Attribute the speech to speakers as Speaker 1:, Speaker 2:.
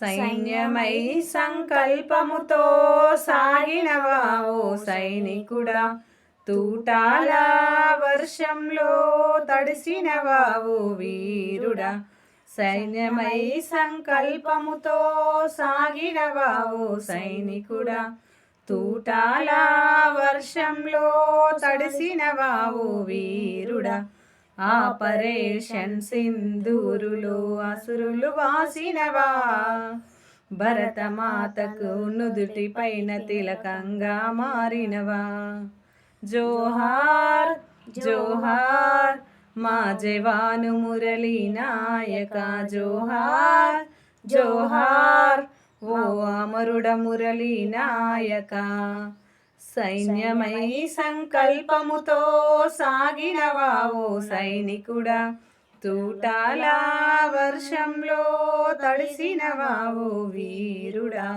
Speaker 1: సైన్యమై సంకల్పముతో సాగినవా ఓ సైనికుడా? తూటాల వర్షంలో తడిసినవా ఓ వీరుడా? సైన్యమై సంకల్పముతో సాగినవా ఓ సైనికుడా? తూటాల వర్షంలో తడిసినవా ఓ వీరుడా? ఆపరేషన్ సింధూరులో అసురులు వాసినవా? భరతమాతకు నుదుటి పైన తిలకంగా మారినవా? జోహార్ జోహార్ మా జవాను మురళీ నాయక జోహార్ జోహార్ ఓ అమరుడ మురళీ నాయక. సైన్యమై సంకల్పముతో సాగినవా ఓ సైనికుడా. తూటాల వర్షంలో తడిసినవా ఓ వీరుడా.